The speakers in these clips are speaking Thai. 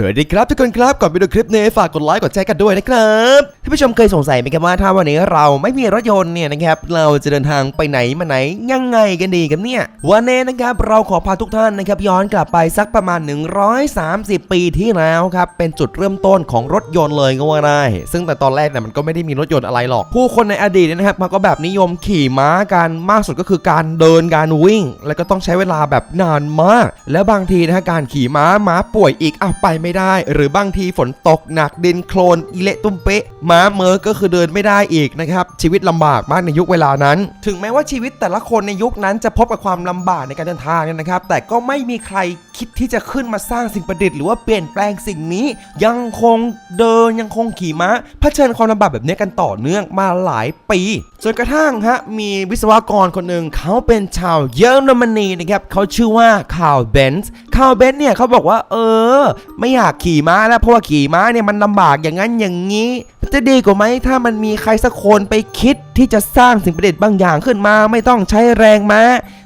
สวัสดีครับทุกคนครับก่อนไปดูคลิปนี้ฝากกดไลค์กดแชร์กันด้วยนะครับท่านผู้ชมเคยสงสัยไหมครับว่าถ้าวันนี้เราไม่มีรถยนต์เนี่ยนะครับเราจะเดินทางไปไหนมาไหนยังไงกันดีครับเนี่ยวันนี้นะครับเราขอพาทุกท่านนะครับย้อนกลับไปสักประมาณ 130 ปีที่แล้วครับเป็นจุดเริ่มต้นของรถยนต์เลยก็ว่าได้ซึ่งแต่ตอนแรกเนี่ยมันก็ไม่ได้มีรถยนต์อะไรหรอก ผู้คนในอดีตนยนะครับมันก็แบบนิยมขี่ม้ากันมากสุดก็คือการเดินการวิ่ง แล้วก็ต้องใช้เวลาแบบนานมาก แล้วบางทีนะฮะการขี่ม้าม้าป่วยอีกอ้าวไปไม่ไม่ได้ หรือบางทีฝนตกหนักดินโคลนอิเละตุ้มเป๊ะม้าเมอก็คือเดินไม่ได้อีกนะครับชีวิตลำบากมากในยุคเวลานั้น ถึงแม้ว่าชีวิตแต่ละคนในยุคนั้นจะพบกับความลำบากในการเดินทางนะครับแต่ก็ไม่มีใคร คิดที่จะขึ้นมาสร้างสิ่งประดิษฐ์หรือว่าเปลี่ยนแปลงสิ่งนี้ ยังคงเดินยังคงขี่ม้าเผชิญความลำบากแบบนี้กันต่อเนื่องมาหลายปีจนกระทั่งฮะมีวิศวกรคนหนึ่งเขาเป็นชาวเยอรมนีนะครับเขาชื่อว่าคาร์ลเบนส์คาร์ลเบนส์เนี่ยเขาบอกว่าเออ ไม่อยากขี่ม้าแล้วเพราะว่าขี่ม้าเนี่ยมันลำบากอย่างนั้นอย่างนี้ จะดีกว่าไหมถ้ามันมีใครสักคนไปคิด ที่จะสร้างสิ่งประดิษฐ์บางอย่างขึ้นมา ไม่ต้องใช้แรงม้า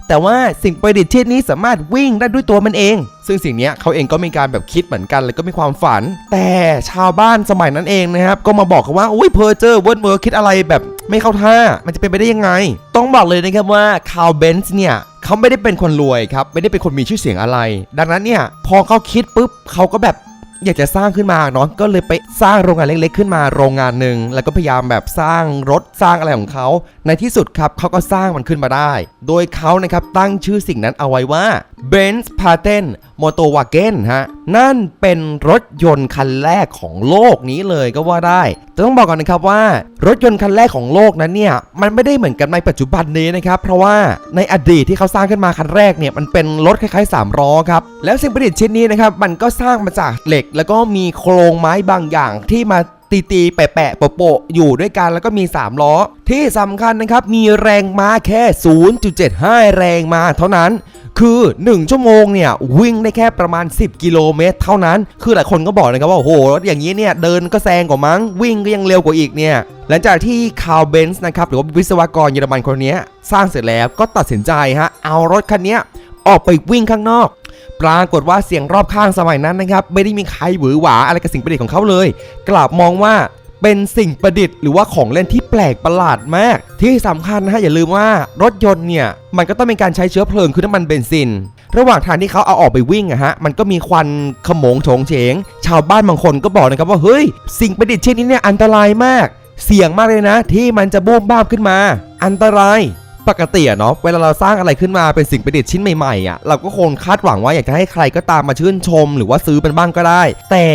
แต่ว่าสิ่งประดิษฐ์ชิ้นนี้สามารถวิ่งได้ด้วยตัวมันเอง ซึ่งสิ่งนี้เขาเองก็มีการแบบคิดเหมือนกันแล้วก็มีความฝัน แต่ชาวบ้านสมัยนั้นเองนะครับก็มาบอกเขาว่าอุ้ยเพอร์เจอร์เวิร์ดเวิร์คิดอะไรแบบไม่เข้าท่า มันจะเป็นไปได้ยังไง ต้องบอกเลยนะครับว่าคาร์ลเบนส์เนี่ยเขาไม่ได้เป็นคนรวยครับไม่ได้เป็นคนมีชื่อเสียงอะไร ดังนั้นเนี่ยพอเขาคิดปุ๊บเขาก็แบบ อยากจะสร้างขึ้นมาเนาะก็เลยไปสร้างโรงงานเล็กๆ ขึ้นมาโรงงานหนึ่งแล้วก็พยายามแบบสร้างรถสร้างอะไรของเขาในที่สุดครับเขาก็สร้างมันขึ้นมาได้ โดยเขานะครับตั้งชื่อสิ่งนั้นเอาไว้ว่า Benz Patent Motorwagen ฮะ นั่นเป็นรถยนต์คันแรกของโลกนี้เลยก็ว่าได้ แต่ต้องบอกก่อนนะครับว่า รถยนต์คันแรกของโลกนั้นเนี่ย มันไม่ได้เหมือนกันในปัจจุบันนี้นะครับ เพราะว่าในอดีตที่เขาสร้างขึ้นมาคันแรกเนี่ย มันเป็นรถคล้ายๆ3ล้อครับ แล้วสิ่งประดิษฐ์ชิ้นนี้นะครับ มันก็สร้างมาจากเหล็ก แล้วก็มีโครงไม้บางอย่างที่มา ตีตีๆแปะแปะๆโปะโปะๆอยู่ด้วยกันแล้วก็มี 3 ล้อ ที่สำคัญนะครับ มีแรงม้าแค่ 0.75 แรงม้าเท่านั้น คือ 1 ชั่วโมงเนี่ย วิ่งได้แค่ประมาณ 10 กิโลเมตร เท่านั้น คือหลายคนก็บอกนะครับว่าโอ้โหรถอย่างนี้เนี่ย เดินก็แซงกว่ามั้ง วิ่งก็ยังเร็วกว่าอีกเนี่ยหลังจากที่คาร์เบนส์นะครับหรือว่าวิศวกรเยอรมันคนนี้สร้างเสร็จแล้วก็ตัดสินใจฮะเอารถคันนี้ออกไปวิ่งข้างนอก ปรากฏว่าเสียงรอบข้างสมัยนั้นนะครับไม่ได้มีใครหวือหวาอะไรกับสิ่งประดิษฐ์ของเขาเลย กลับมองว่าเป็นสิ่งประดิษฐ์หรือว่าของเล่นที่แปลกประหลาดมาก ที่สำคัญนะฮะอย่าลืมว่ารถยนต์เนี่ย มันก็ต้องมีการใช้เชื้อเพลิงคือน้ำมันเบนซิน ระหว่างทางที่เขาเอาออกไปวิ่งอะฮะมันก็มีควันขโมงโฉงเฉง ชาวบ้านบางคนก็บอกนะครับว่าเฮ้ยสิ่งประดิษฐ์เชิ้นนี้เนี่ยอันตรายมาก เสี่ยงมากเลยนะ ที่มันจะบูมบ้าขึ้นมา อันตราย ปกติอะเนาะเวลาเราสร้างอะไรขึ้นมาเป็นสิ่งประดิษฐ์ชิ้นใหม่ๆอะเราก็คงคาดหวังว่าอยากจะให้ใครก็ตามมาชื่นชม หรือว่าซื้อเป็นบ้างก็ได้ แต่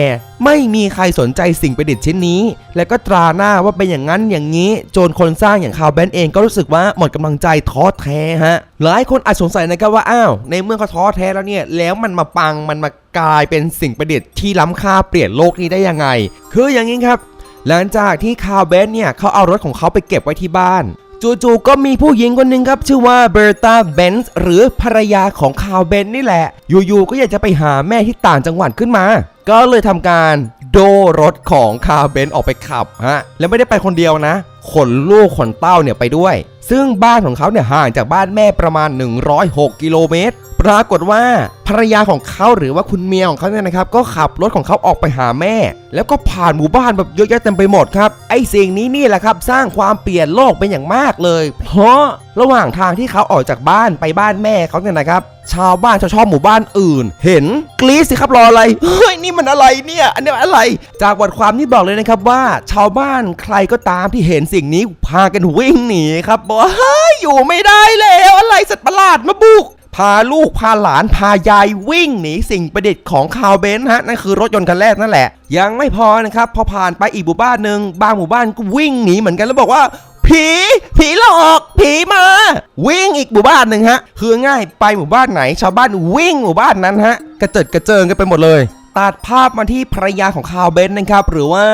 ไม่มีใครสนใจสิ่งประดิษฐ์ชิ้นนี้ แล้วก็ตราหน้าว่าเป็นอย่างนั้นอย่างนี้ จนคนสร้างอย่างคาร์ลเบนเองก็รู้สึกว่าหมดกำลังใจท้อแท้ฮะหลายคนอาจสงสัยนะครับว่าอ้าวในเมื่อเขาท้อแท้แล้วเนี่ยแล้วมันมาปังมันมากลายเป็นสิ่งประดิษฐ์ที่ล้ำค่าเปลี่ยนโลกนี้ได้ยังไง คืออย่างนี้ครับ หลังจากที่คาร์เบนเนี่ยเขาเอารถของเขาไปเก็บไว้ที่บ้าน จู่ๆก็มีผู้หญิงคนหนึ่งครับ ชื่อว่าเบอร์ตาเบนส์หรือภรรยาของคาวเบนนี่แหละ อยู่ๆก็อยากจะไปหาแม่ที่ต่างจังหวัดขึ้นมา ก็เลยทำการโดรถของคาวเบนออกไปขับฮะแล้วไม่ได้ไปคนเดียวนะ ขนลูกขนเต้าเนี่ยไปด้วย ซึ่งบ้านของเขาเนี่ยห่างจากบ้านแม่ประมาณ 106 กิโลเมตร ปรากฏว่าภรรยาของเขาหรือว่าคุณเมียของเขาเนี่ยนะครับ ก็ขับรถของเขาออกไปหาแม่ แล้วก็ผ่านหมู่บ้านแบบเยอะแยะเต็มไปหมดครับ ไอ้สิ่งนี้นี่แหละครับ สร้างความเปลี่ยนโลกเป็นอย่างมากเลย เพราะระหว่างทางที่เขาออกจากบ้านไปบ้านแม่เขาเนี่ยนะครับ ชาวบ้านชาวช่องหมู่บ้านอื่น เห็นกรี๊ดสิครับรออะไรเฮ้ยนี่มันอะไรเนี่ย อันนี้อะไร จากบทความนี้บอกเลยนะครับว่า ชาวบ้านใครก็ตามที่เห็นสิ่งนี้พากันวิ่งหนีครับบอกเฮ้ยอยู่ไม่ได้แล้วอะไรสัตว์ประหลาดมาบุก พาลูกพาหลานพายายวิ่งหนีสิ่งประดิษฐ์ของคาร์ลเบนซ์ฮะนั่นคือรถยนต์คันแรกนั่นแหละ ยังไม่พอนะครับพอผ่านไปอีกหมู่บ้านหนึ่งบางหมู่บ้านก็วิ่งหนีเหมือนกันแล้วบอกว่าผีผีหลอกผีมาวิ่งอีกหมู่บ้านหนึ่งฮะคือง่ายไปหมู่บ้านไหน ชาวบ้านวิ่งหมู่บ้านนั้นฮะ กระเจิดกระเจิงกันไปหมดเลย ตัดภาพมาที่ภรรยาของคาร์ลเบนซ์นะครับหรือว่า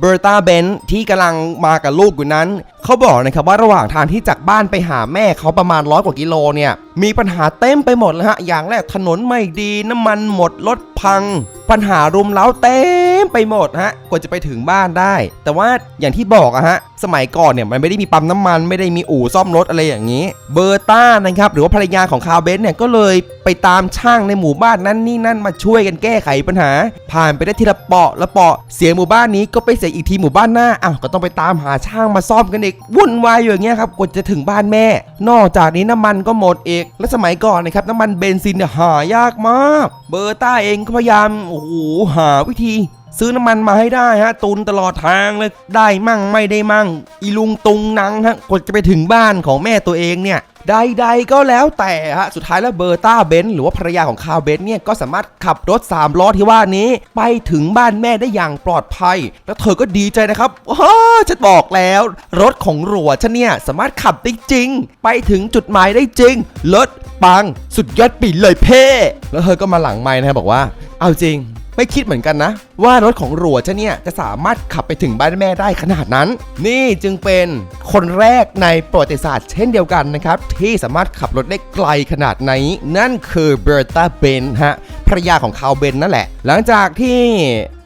เบอร์ตาเบนที่กำลังมากับลูกอยู่นั้น เขาบอกนะครับว่าระหว่างทางที่จากบ้านไปหาแม่เขาประมาณร้อยกว่ากิโลเนี่ย มีปัญหาเต็มไปหมดเลยฮะ อย่างแรกถนนไม่ดีน้ำมันหมดรถพัง ปัญหารุมเร้าเต็มไปหมดฮะกว่าจะไปถึงบ้านได้ แต่ว่าอย่างที่บอกอะฮะสมัยก่อนเนี่ยมันไม่ได้มีปั๊มน้ำมันไม่ได้มีอู่ซ่อมรถอะไรอย่างนี้ เบอร์ต้านะครับหรือว่าภรรยาของคาร์เบนซ์เนี่ยก็เลยไปตามช่างในหมู่บ้านนั้นนี่นั่นมาช่วยกันแก้ไขปัญหา ผ่านไปได้ทีละเปาะละเปาะเสียหมู่บ้านนี้ก็ไปเสร็จอีกทีหมู่บ้านหน้าอ้าวก็ต้องไปตามหาช่างมาซ่อมกันอีกวุ่นวายอยู่อย่างเงี้ยครับกว่าจะถึงบ้านแม่ นอกจากนี้น้ำมันก็หมดอีกและสมัยก่อนนะครับน้ำมันเบนซินเนี่ยหายากมาก เบอร์ต้าเองก็พยายามโอ้โหหาวิธี ซื้อน้ำมันมาให้ได้ฮะตุนตลอดทางเลยได้มั่งไม่ได้มั่ง อีลุงตุงนังฮะกว่าจะไปถึงบ้านของแม่ตัวเองเนี่ยใดๆก็แล้วแต่ฮะสุดท้ายแล้วเบอร์ต้าเบนหรือว่าภรรยาของคาร์เบนเนี่ยก็สามารถขับรถ3ล้อที่ว่านี้ ไปถึงบ้านแม่ได้อย่างปลอดภัย แล้วเธอก็ดีใจนะครับว้าฉันบอกแล้ว รถของหลัวฉันเนี่ยสามารถขับได้จริง ไปถึงจุดหมายได้จริงรถปังสุดยอดปีเลยเพ่แล้วเธอก็มาหลังไม้นะบอกว่า เอาจริง ไม่คิดเหมือนกันนะ ว่ารถของหลัวจะเนี่ยจะสามารถขับไปถึงบ้านแม่ได้ขนาดนั้น นี่จึงเป็นคนแรกในประวัติศาสตร์เช่นเดียวกันนะครับ ที่สามารถขับรถได้ไกลขนาดนี้นั่นคือเบอร์ตาเบนฮะ รรยาของคาวเบนนั่นแหละ หลังจากที่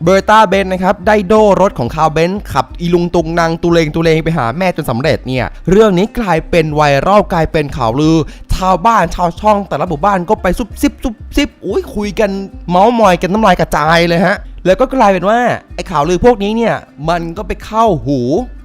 เบอร์ตาเบนนะครับได้โดรถของคาวเบนขับอีลุงตุงนางตุเลงตุเลงไปหาแม่จนสำเร็จเนี่ยเรื่องนี้กลายเป็นไวรัลกลายเป็นข่าวลือ ชาวบ้านชาวช่องแต่ละหมู่บ้านก็ไปซุบซิบซุบซิบอุ้ยคุยกันเมาส์มอยกันน้ำลายกระจายเลยฮะ แล้วก็กลายเป็นว่าไอ้ข่าวลือพวกนี้เนี่ยมันก็ไปเข้าหู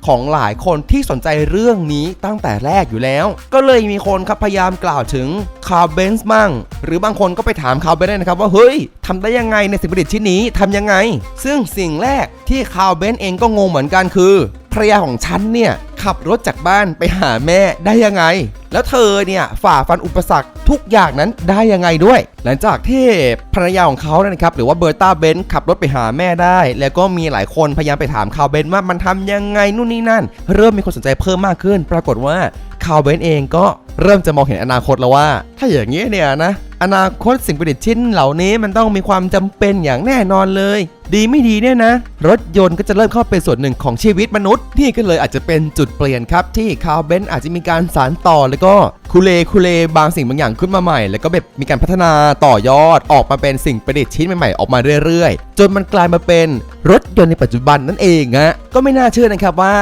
ของหลายคนที่สนใจเรื่องนี้ตั้งแต่แรกอยู่แล้ว ก็เลยมีคนครับพยายามกล่าวถึงคาร์เบนส์มั่ง หรือบางคนก็ไปถามคาร์เบนส์นะครับว่าเฮ้ยทำได้ยังไงในสิ่งประดิษฐ์ชิ้นนี้ทำยังไง ซึ่งสิ่งแรกที่คาร์เบนส์เองก็งงเหมือนกันคือภรรยาของฉันเนี่ยขับรถจากบ้านไปหาแม่ได้ยังไง แล้วเธอเนี่ยฝ่าฟันอุปสรรคทุกอย่างนั้นได้ยังไงด้วย หลังจากที่ภรรยาของเขาเนี่ยนะครับ หรือว่าเบอร์ตาเบนขับรถไปหาแม่ได้ แล้วก็มีหลายคนพยายามไปถามคาวเบนว่ามันทำยังไงนู่นนี่นั่น เริ่มมีคนสนใจเพิ่มมากขึ้น ปรากฏว่าคาวเบนเองก็เริ่มจะมองเห็นอนาคตแล้วว่า ถ้าอย่างนี้เนี่ยนะ อนาคตสิ่งประดิษฐ์ชิ้นเหล่านี้มันต้องมีความจำเป็นอย่างแน่นอนเลย ดีไม่ดีเนี่ยนะ รถยนต์ก็จะเริ่มเข้าเป็นส่วนหนึ่งของชีวิตมนุษย์นี่ก็เลยอาจจะเป็นจุดเปลี่ยนครับ ที่คาร์เบนอาจจะมีการสานต่อแล้วก็คุเลคุเลบางสิ่งบางอย่างขึ้นมาใหม่ แล้วก็แบบมีการพัฒนาต่อยอดออกมาเป็นสิ่งประดิษฐ์ชิ้นใหม่ๆออกมาเรื่อยๆ จนมันกลายมาเป็นรถยนต์ในปัจจุบันนั่นเองฮะก็ไม่น่าเชื่อนะครับว่า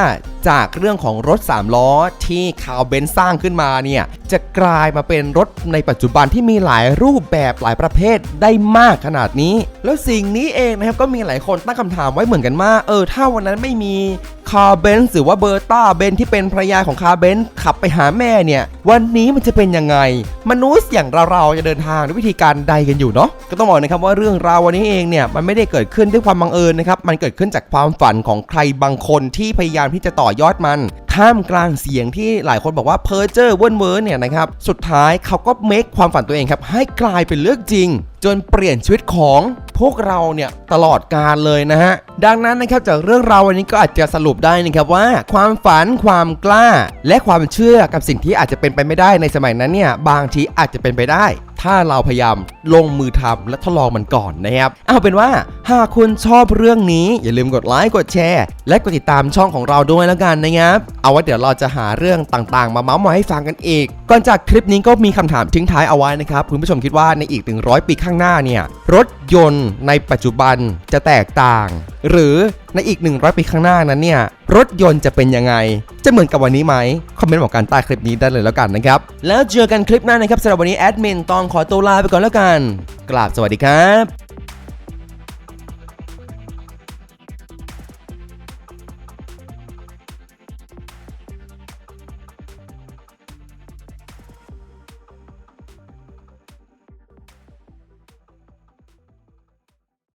จากเรื่องของรถ 3 ล้อที่คาวเบนสร้างขึ้นมาเนี่ย จะกลายมาเป็นรถในปัจจุบันที่มีหลายรูปแบบหลายประเภทได้มากขนาดนี้ แล้วสิ่งนี้เองนะครับก็มีหลายคนตั้งคำถามไว้เหมือนกันว่าเออถ้าวันนั้นไม่มีคาร์เบนหรือว่าเบอร์ต้าเบนที่เป็นภรรยาของคาร์เบนขับไปหาแม่เนี่ย วันนี้มันจะเป็นยังไง มนุษย์อย่างเราๆจะเดินทางด้วยวิธีการใดกันอยู่เนาะก็ต้องบอกนะครับว่าเรื่องราววันนี้เองเนี่ยมันไม่ได้เกิดขึ้นด้วยความบังเอิญนะครับมันเกิดขึ้นจากความฝันของใครบางคนที่พยายามที่จะต่อยอดมันท่ามกลางเสียงที่หลายคนบอกว่าเพอร์เจอร์เวิร์นเวิร์นเนี่ยนะครับสุดท้ายเขาก็เมคความฝันตัวเองครับให้กลายเป็นเรื่องจริง จนเปลี่ยนชีวิตของพวกเราเนี่ยตลอดการเลยนะฮะ ดังนั้นนะครับจากเรื่องราววันนี้ก็อาจจะสรุปได้นะครับว่า ความฝันความกล้า และความเชื่อกับสิ่งที่อาจจะเป็นไปไม่ได้ในสมัยนั้นเนี่ยบางทีอาจจะเป็นไปได้ ถ้าเราพยายามลงมือทำและทดลองมันก่อนนะครับเอาเป็นว่าหากคุณชอบเรื่องนี้อย่าลืมกดไลค์กดแชร์ และกดติดตามช่องของเราด้วยแล้วกันนะครับเอาไว้เดี๋ยวเราจะหาเรื่องต่างๆ มาเมาส์มอยให้ฟังกันอีก ก่อนจากคลิปนี้ก็มีคำถามทิ้งท้ายเอาไว้นะครับคุณผู้ชมคิดว่าในอีก 100 ปีข้างหน้าเนี่ยรถยนต์ในปัจจุบันจะแตกต่างหรือในอีก 100 ปีข้างหน้านั้นเนี่ย รถยนต์จะเป็นยังไง จะเหมือนกับวันนี้ไหม คอมเมนต์บอกกันใต้คลิปนี้ได้เลยแล้วกันนะครับ แล้วเจอกันคลิปหน้านะครับสำหรับวันนี้แอดมินต้องขอตัวลาไปก่อนแล้วกันกราบสวัสดีครับ